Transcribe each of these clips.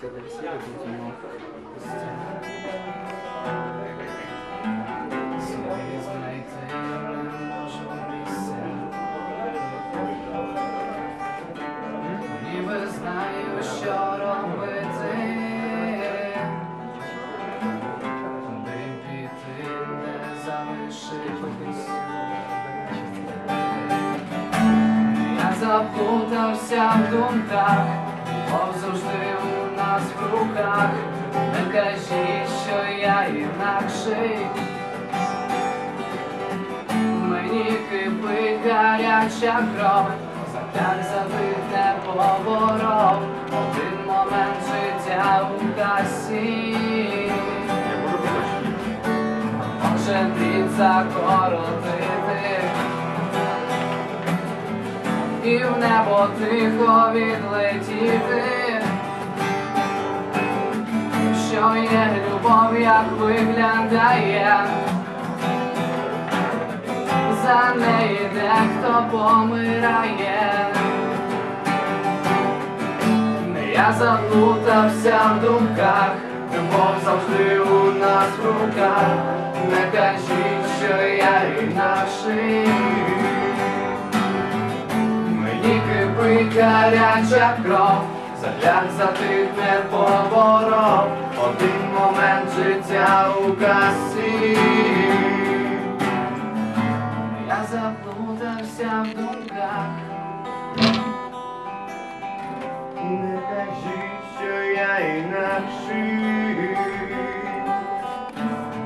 So there's. Гаряча кров, так забите поворот, один момент життя у касі. Може дріт закоротити і в небо тихо відлетіти. Що є любов, як виглядає, за неї дехто помирає. Я заплутався в думках, любов завжди у нас в руках. Не кажіть, що я інакший. Мені кипить гаряча кров, заляк затихне поворот, один момент життя у касі. В думках. Не кажіть, що я інакший.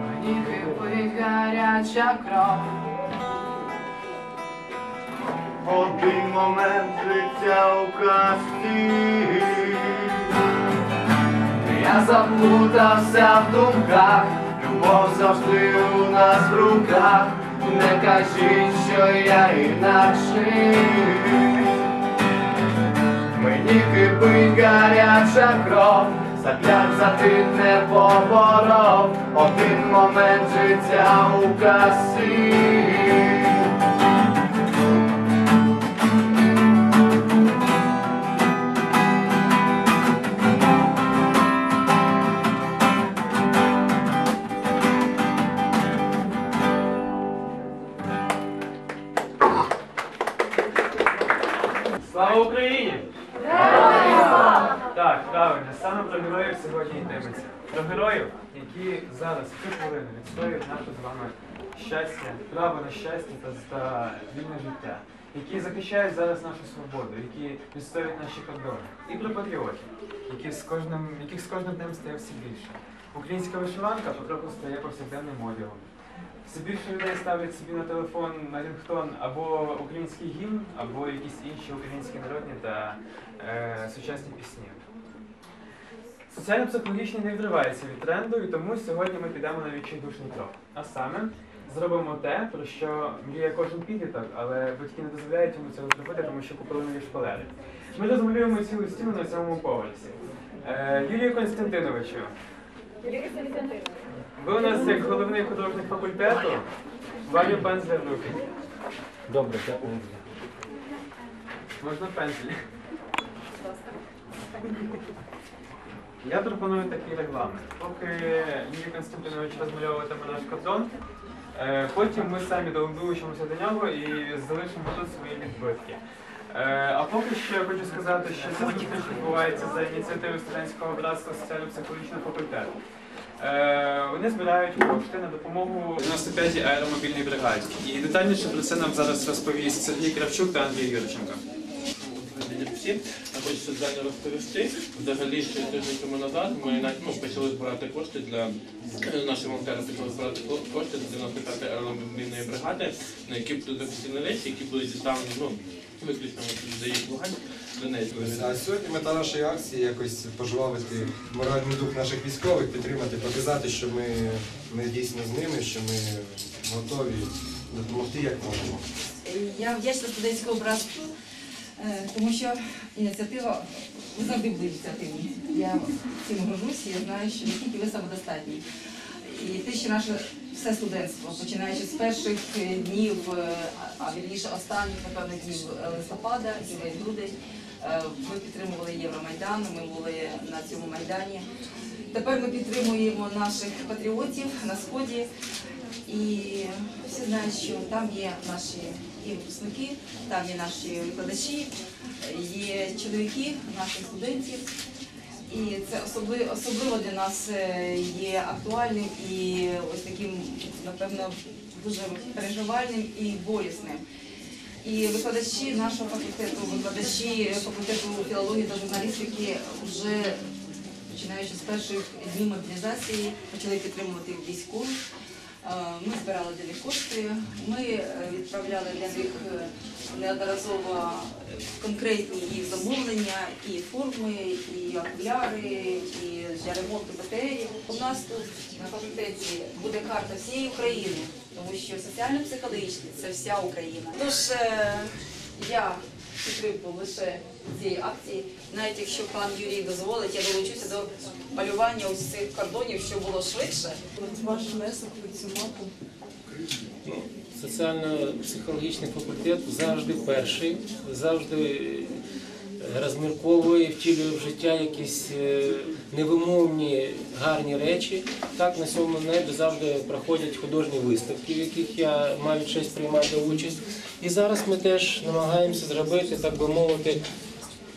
Мені кипить гаряча кров. Один момент життя у касті. Я заплутався в думках, любов завжди у нас в руках. Не кажіть, що я інакший. Мені кипить гаряча кров, зап'ять не поборов, один момент життя у касі. Україні! Так, правильно, саме про героїв сьогодні йтиметься. Про героїв, які зараз в цю хвилину відстоюють наше з вами щастя, право на щастя та, вільне життя, які захищають зараз нашу свободу, які відстоюють наші кордони. І про патріотів, які з кожним, яких з кожним днем стає все більше. Українська вишиванка потроху стає повсякденним одягом. Все більше людей ставлять собі на телефон на рінгтон або український гімн, або якісь інші українські народні та е, сучасні пісні. Соціально-психологічний не відривається від тренду, і тому сьогодні ми підемо на відчайдушний крок. А саме зробимо те, про що мріє кожен підліток, але батьки не дозволяють йому цього зробити, тому що купили нові шпалери. Ми розмалюємо цілу стіну на цьому поверсі. Е, Юрію Константиновичу, ви у нас як головний художник факультету, варю пензля в руки. Добре, дякую. Можна пензлі? Я пропоную такий регламент. Поки Юрій Константинович розмальовуватиме наш кордон, е, потім ми самі долучимося до нього і залишимо тут свої відбитки. Е, А поки що я хочу сказати, що це зустріч відбувається за ініціативи студентського братства соціально-психологічного факультету. Е, Вони збирають кошти на допомогу 95-й аеромобільній бригаді. І детальніше про це нам зараз розповість Сергій Кравчук та Андрій Юрченко. всі. Я хочу соціально розповісти. Взагалі ще тиждень тому назад ми ну, почали збирати кошти для наші волонтери почали збирати кошти для 95-ї аеромобільної бригади, на які будуть офіційні речі, які будуть діставлені ну, виключно для Луганськ, Донецьк. А сьогодні мета нашої акції якось пожвавити моральний дух наших військових, підтримати, показати, що ми, ми дійсно з ними, що ми готові допомогти як можемо. Я вдячна студентському братству, е, тому що ініціатива, ви завжди були ініціативні. Я цим горжусь, я знаю, що наскільки ви самодостатні. І те, що наша все студентство, починаючи з перших е, днів, е, а- вірніше останніх, напевно, днів листопада і грудень. Е, Ми підтримували Євромайдан, ми були на цьому майдані. Тепер ми підтримуємо наших патріотів на сході. І всі знають, що там є наші і випускники, там є наші викладачі, є чоловіки наших студентів. І це особливо, особливо для нас е, є актуальним і ось таким, напевно, дуже переживальним і болісним. І викладачі нашого факультету, викладачі факультету філології та журналістики вже починаючи з перших днів мобілізації почали підтримувати військових. Е, Ми збирали для них кошти, ми е, відправляли для них е, неодноразово конкретні їх замовлення, і форми, і окуляри, і для ремонту батареї. У нас тут на факультеті буде карта всієї України, тому що соціально-психологічно це вся Україна. Тож я підтримку лише цієї акції, навіть якщо пан Юрій дозволить, я долучуся до малювання ось цих кордонів, щоб було швидше. Ваш внесок у цю мапу. Соціально-психологічний факультет завжди перший, завжди е, розмірковує, втілює в життя якісь е, невимовні гарні речі. Так на цьому небі завжди проходять художні виставки, в яких я маю честь приймати участь. І зараз ми теж намагаємося зробити, так би мовити,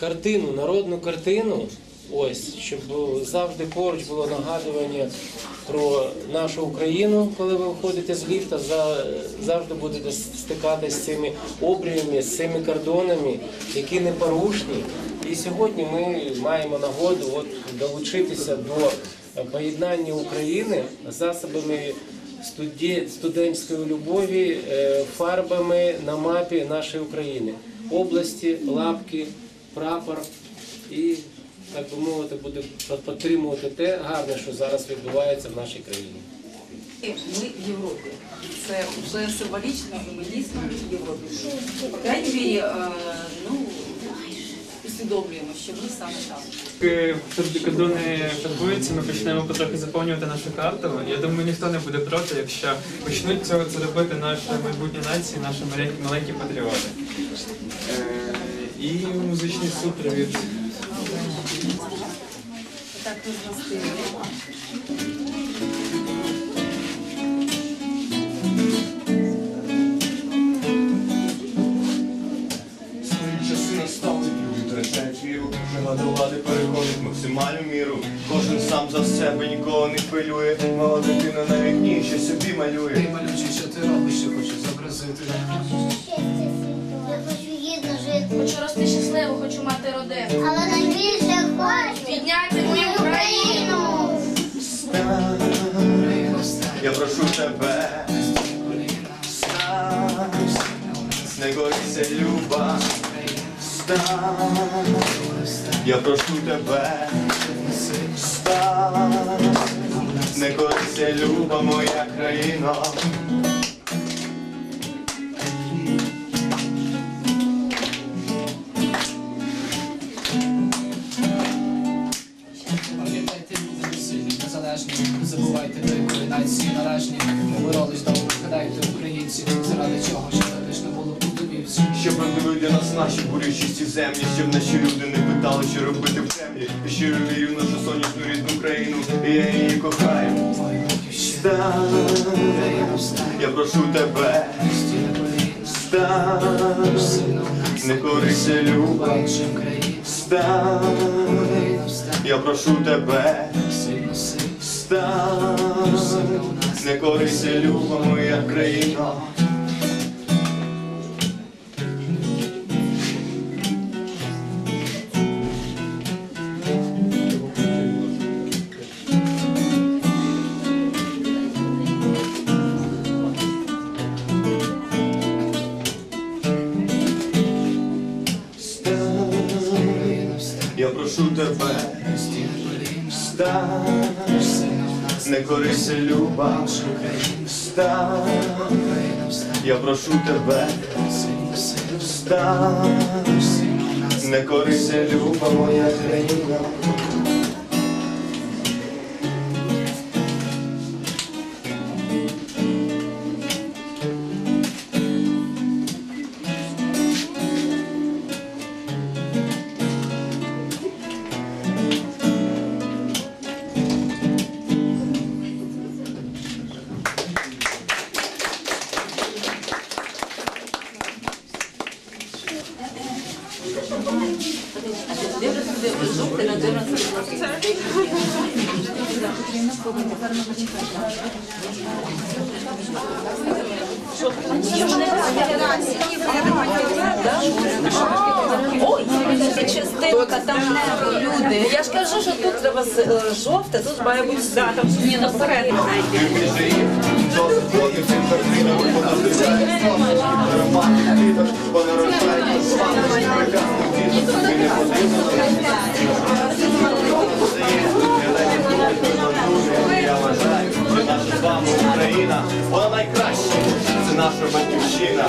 картину, народну картину. Ось, щоб завжди поруч було нагадування про нашу Україну, коли ви виходите з ліфта, за- завжди будете стикатися з цими обріями, з цими кордонами, які непорушні. І сьогодні ми маємо нагоду от, долучитися до поєднання України засобами студентської любові, е, фарбами на мапі нашої України, області, лапки, прапор і так би мовити, буде підтримувати те гарне, що зараз відбувається в нашій країні. Ми в Європі. Це вже символічно, і ми дійсно в Європі. По крайній мірі, е, ну, усвідомлюємо, що ми саме там. Поки кордони фарбуються, ми почнемо потрохи заповнювати нашу карту. Я думаю, ніхто не буде проти, якщо почнуть цього це робити наші майбутні нації, наші маленькі, маленькі патріоти. І музичний супровід. Так до влади переходить максимальну міру. Кожен сам за себе нікого не хвилює. Мала дитина на вікні, що собі малює. Ти малючий, що ти робиш, що хочу зобразити. Рости хочу мати родину. але найбільше хочу Підняти мою Україну. Я прошу тебе, стань, не горіться, люба. Стань, я прошу тебе, стань, не корися, люба моя країна. По країн. стань, встань, я прошу тебе, стань, не корися, любому, як країна. Корися, люба, встань, я прошу тебе, встань, не корися, люба моя країна. Ой, частинка, там люди. Я ж кажу, що тут треба жовте, тут має бути да, там ні, на всередині. Дозволив інтернетом понадивляє слава Роман лідер, бо нарождає слава Прекрасний дід, ми не потрібно Я вважаю, що наша з вами Україна, вона найкраща, це наша батьківщина.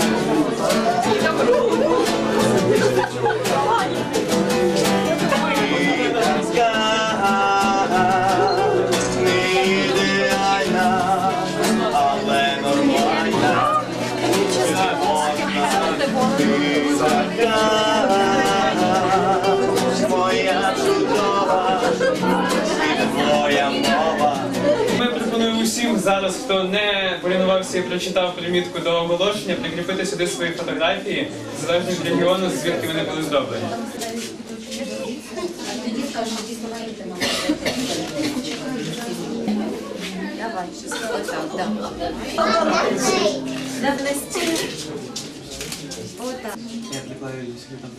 Зараз, хто не полінувався і прочитав примітку до оголошення, прикріпити сюди свої фотографії, залежно від регіону, звідки вони були зроблені. Давай, отак. Я приклею сюди там.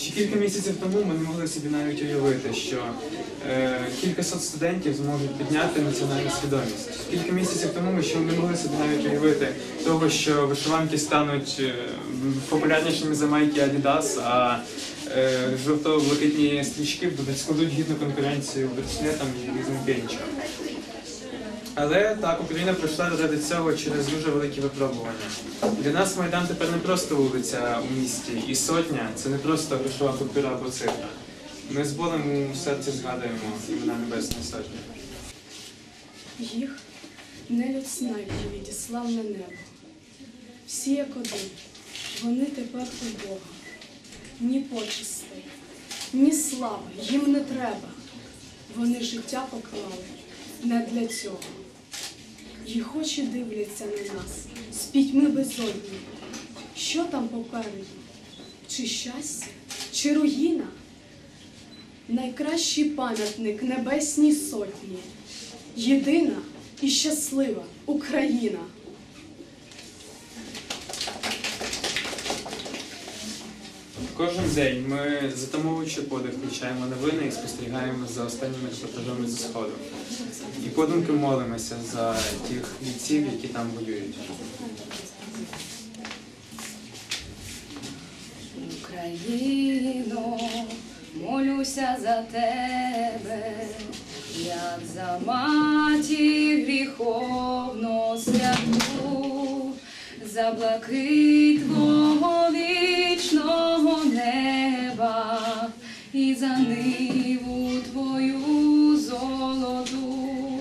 Ще кілька місяців тому ми не могли собі навіть уявити, що е, кількасот студентів зможуть підняти національну свідомість. Кілька місяців тому ми ще не могли собі навіть уявити того, що вишиванки стануть е, популярнішими за майки Adidas, а е, жовто-блакитні стрічки будуть складуть гідну конкуренцію браслетам і різним пенчикам. Але так, Україна пройшла заради цього через дуже великі випробування. Для нас Майдан тепер не просто вулиця у місті, і сотня це не просто грошова купюра або цифра. Ми з болем у серці згадуємо імена Небесної Сотні. Їх нелюд снайпер відіслав на небо. Всі як один, вони тепер у Бога. Ні почестей, ні слави їм не треба. Вони життя поклали не для цього. Їх очі дивляться на нас з пітьми безодні. Що там попереду? Чи щастя, чи руїна? Найкращий пам'ятник небесній сотні. Єдина і щаслива Україна. Кожен день ми затамовуючи подих включаємо новини і спостерігаємо за останніми репортажами зі сходу. І подумки молимося за тих бійців, які там воюють. Україно, молюся за тебе, як за матір гріховно святу, за блакит за ниву твою золоту,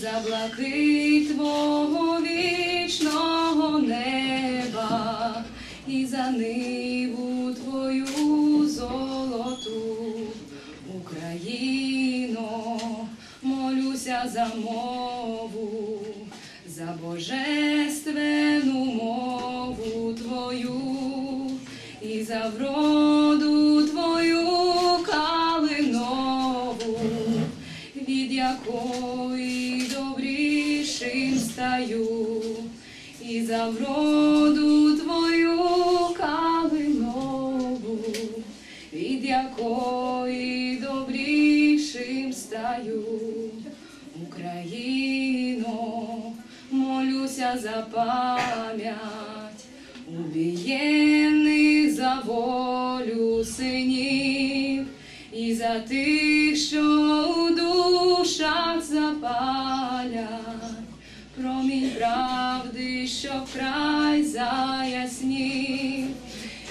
за блакит твого вічного неба і за ниву твою золоту, Україно, молюся за мову, за божественну мову твою і за вроду і вроду твою калинову, від якої добрішим стаю, Україно, молюся за пам'ять убієнних за волю синів і за тих, що у душах запалять. Промінь правди, що вкрай заяснів,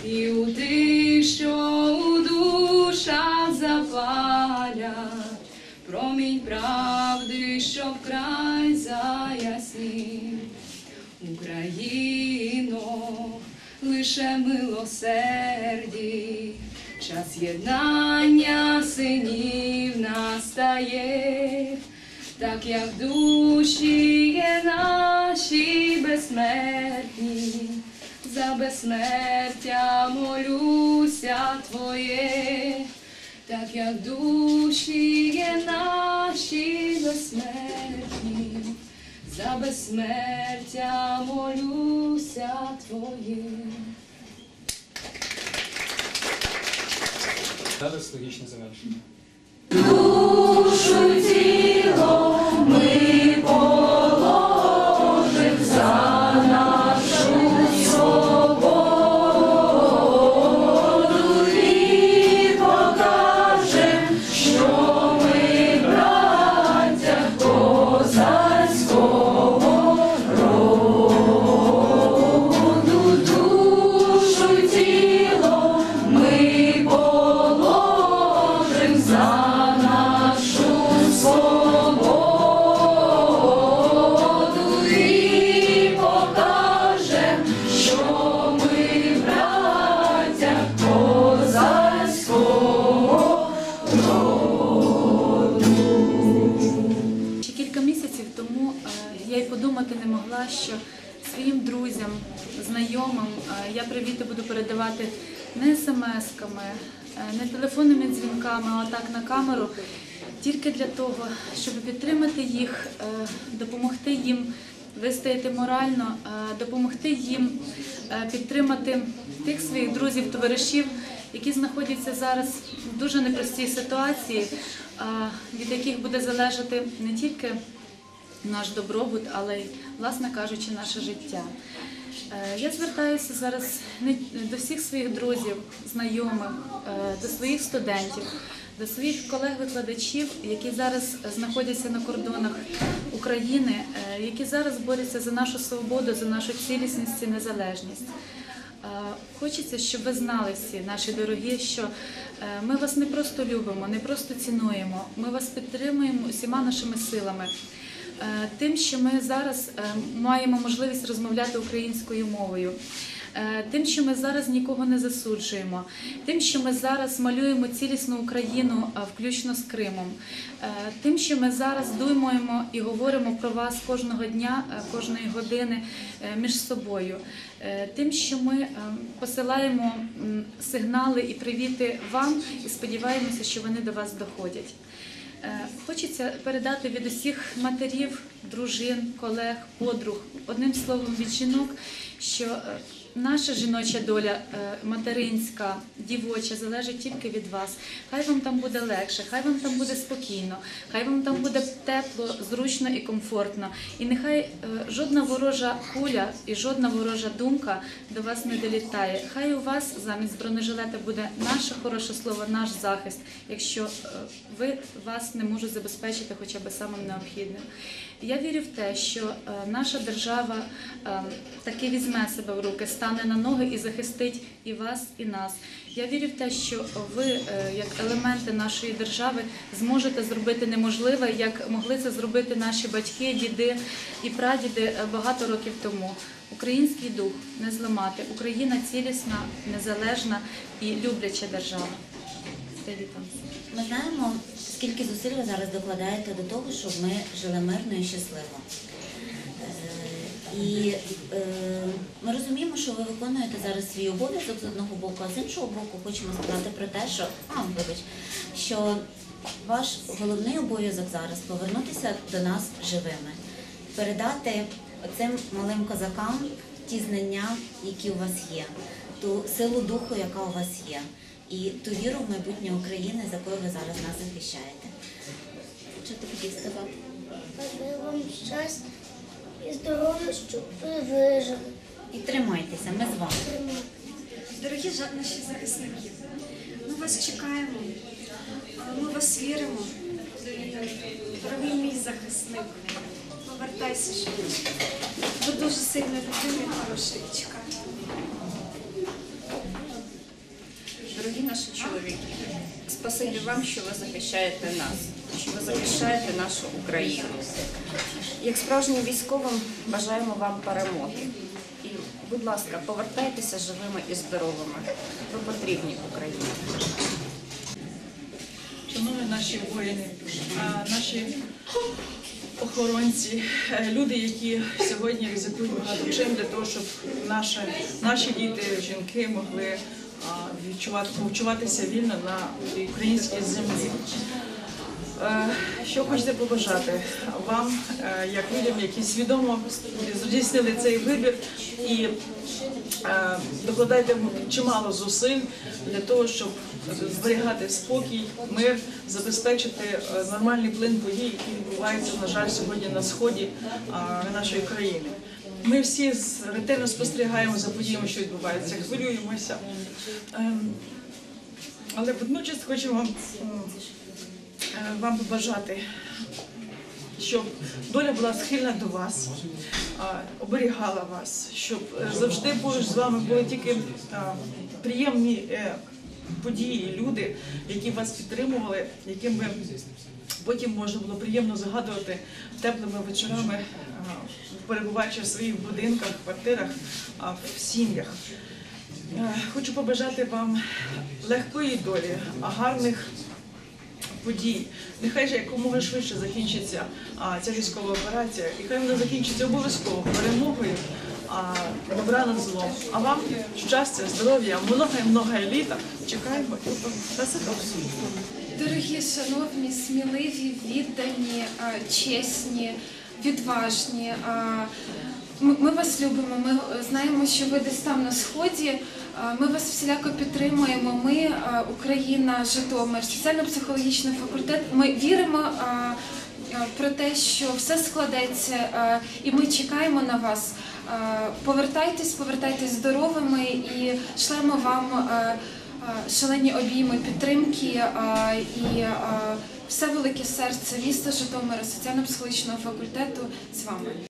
і у тих, що у душах запалять, промінь правди, що вкрай заяснів. Україно, лише милосерді, час єднання синів настає, так як душі є наші безсмертні, за безсмертя молюся Твоє, так як душі є наші безсмертні, за безсмертя молюся Твоє. Зараз логічне завершення. Душу тіло я привіти буду передавати не смс-ками, е, не телефонними дзвінками, а так на камеру, тільки для того, щоб підтримати їх, е, допомогти їм вистояти морально, е, допомогти їм підтримати тих своїх друзів, товаришів, які знаходяться зараз в дуже непростій ситуації, від яких буде залежати не тільки наш добробут, але й, власне кажучи, наше життя. Е, Я звертаюся зараз до всіх своїх друзів, знайомих, е, до своїх студентів, до своїх колег-викладачів, які зараз знаходяться на кордонах України, е, які зараз борються за нашу свободу, за нашу цілісність і незалежність. Хочеться, щоб ви знали всі, наші дорогі, що ми вас не просто любимо, не просто цінуємо, ми вас підтримуємо усіма нашими силами. Е, Тим, що ми зараз е, маємо можливість розмовляти українською мовою, е, тим, що ми зараз нікого не засуджуємо, тим, що ми зараз малюємо цілісну Україну, включно з Кримом, тим, що ми зараз думаємо і говоримо про вас кожного дня, кожної години між собою, тим, що ми посилаємо сигнали і привіти вам, і сподіваємося, що вони до вас доходять. Е, Хочеться передати від усіх матерів, дружин, колег, подруг, одним словом від жінок, що е, наша жіноча доля е, материнська, дівоча залежить тільки від вас. Хай вам там буде легше, хай вам там буде спокійно, хай вам там буде тепло, зручно і комфортно. І нехай е, жодна ворожа куля і жодна ворожа думка до вас не долітає. Хай у вас замість бронежилета буде наше хороше слово, наш захист, якщо е, ви вас не можуть забезпечити хоча б самим необхідним. Я вірю в те, що е, наша держава е, таки візьме себе в руки, стане на ноги і захистить і вас, і нас. Я вірю в те, що ви, е, як елементи нашої держави, зможете зробити неможливе, як могли це зробити наші батьки, діди і прадіди багато років тому. Український дух не зламати. Україна цілісна, незалежна і любляча держава. Привіт вам. Ми знаємо, скільки зусиль ви зараз докладаєте до того, щоб ми жили мирно і щасливо. Е, І е, ми розуміємо, що ви виконуєте зараз свій обов'язок з одного боку, а з іншого боку, хочемо сказати про те, що а, вибач, що ваш головний обов'язок зараз повернутися до нас живими, передати оцим малим козакам ті знання, які у вас є, ту силу духу, яка у вас є, і ту віру в майбутнє України, за якою ви зараз нас захищаєте. Що ти хотів сказати? Бажаю вам щастя і здоров'я, щоб ви вижили. І тримайтеся, ми з вами. Дорогі наші захисники, ми вас чекаємо, ми вас віримо. Дорогий мій захисник, повертайся швидше. Ви дуже сильна людина і хороша і чекаємо. Дорогі наші чоловіки, спасибі вам, що ви захищаєте нас, що ви захищаєте нашу Україну. Як справжнім військовим бажаємо вам перемоги. І, будь ласка, повертайтеся живими і здоровими. Ви потрібні Україні. Шановні наші воїни, наші охоронці, е, люди, які сьогодні ризикують багато чим для того, щоб наші, наші діти, жінки могли відчувати, почуватися вільно на українській землі. Е, Що хочете побажати вам, е, як людям, які свідомо здійснили цей вибір і е, докладайте чимало зусиль для того, щоб зберігати спокій, мир, забезпечити нормальний плин подій, які відбуваються, на жаль, сьогодні на сході нашої країни. Ми всі ретельно спостерігаємо за подіями, що відбуваються, хвилюємося. Ем, Але водночас хочемо м, е, вам побажати, щоб доля була схильна до вас, оберігала вас, щоб е, завжди поруч з вами були тільки приємні е, події, люди, які вас підтримували, яким би потім можна було приємно згадувати теплими вечорами, перебуваючи в своїх будинках, квартирах, в сім'ях. Е, Хочу побажати вам легкої долі, гарних подій. Нехай же якомога швидше закінчиться ця військова операція, і хай вона закінчиться обов'язково перемогою добра над злом. А вам щастя, здоров'я, много много літа. Чекаємо і все добре. Дорогі, шановні, сміливі, віддані, чесні, відважні. Ми вас любимо. Ми знаємо, що ви десь там на сході. Ми вас всіляко підтримуємо. Ми, Україна, Житомир, соціально-психологічний факультет. Ми віримо про те, що все складеться, і ми чекаємо на вас. Повертайтесь, повертайтесь здоровими і шлемо вам. А, шалені обійми підтримки і все велике серце міста Житомира, соціально-психологічного факультету з вами.